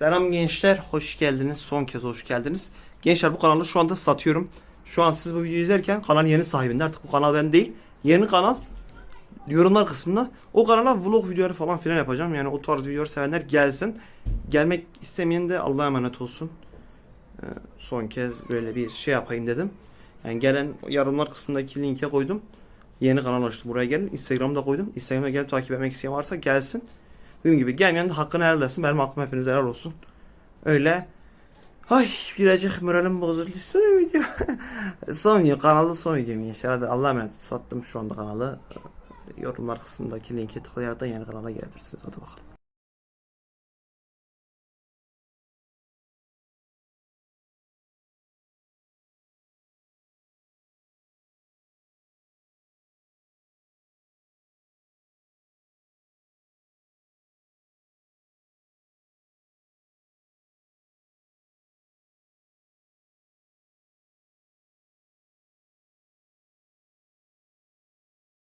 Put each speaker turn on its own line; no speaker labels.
Selam gençler, hoş geldiniz. Son kez hoş geldiniz. Gençler bu kanalı şu anda satıyorum. Şu an siz bu videoyu izlerken kanal yeni sahibinde. Artık bu kanal benim değil. Yeni kanal yorumlar kısmında o kanala vlog videoları falan filan yapacağım. Yani o tarz videoları sevenler gelsin. Gelmek istemeyen de Allah'a emanet olsun. Ee, son kez böyle bir şey yapayım dedim. Yani gelen yorumlar kısmındaki linke koydum. Yeni kanal açtım buraya gelin. Instagram'da koydum. Instagram'a gelip takip etmek isteyen varsa gelsin. Dediğim gibi gelmeyen de hakkını helal etsin. Benim hakkım hepiniz helal olsun. Öyle. Ay birazcık moralim bozuldu. Son video. son video. Kanalda son videom. Hadi Allah'a emanet. Sattım şu anda kanalı. Yorumlar kısmındaki linke tıklayarak da yeni kanala gelebilirsiniz. Hadi bakalım.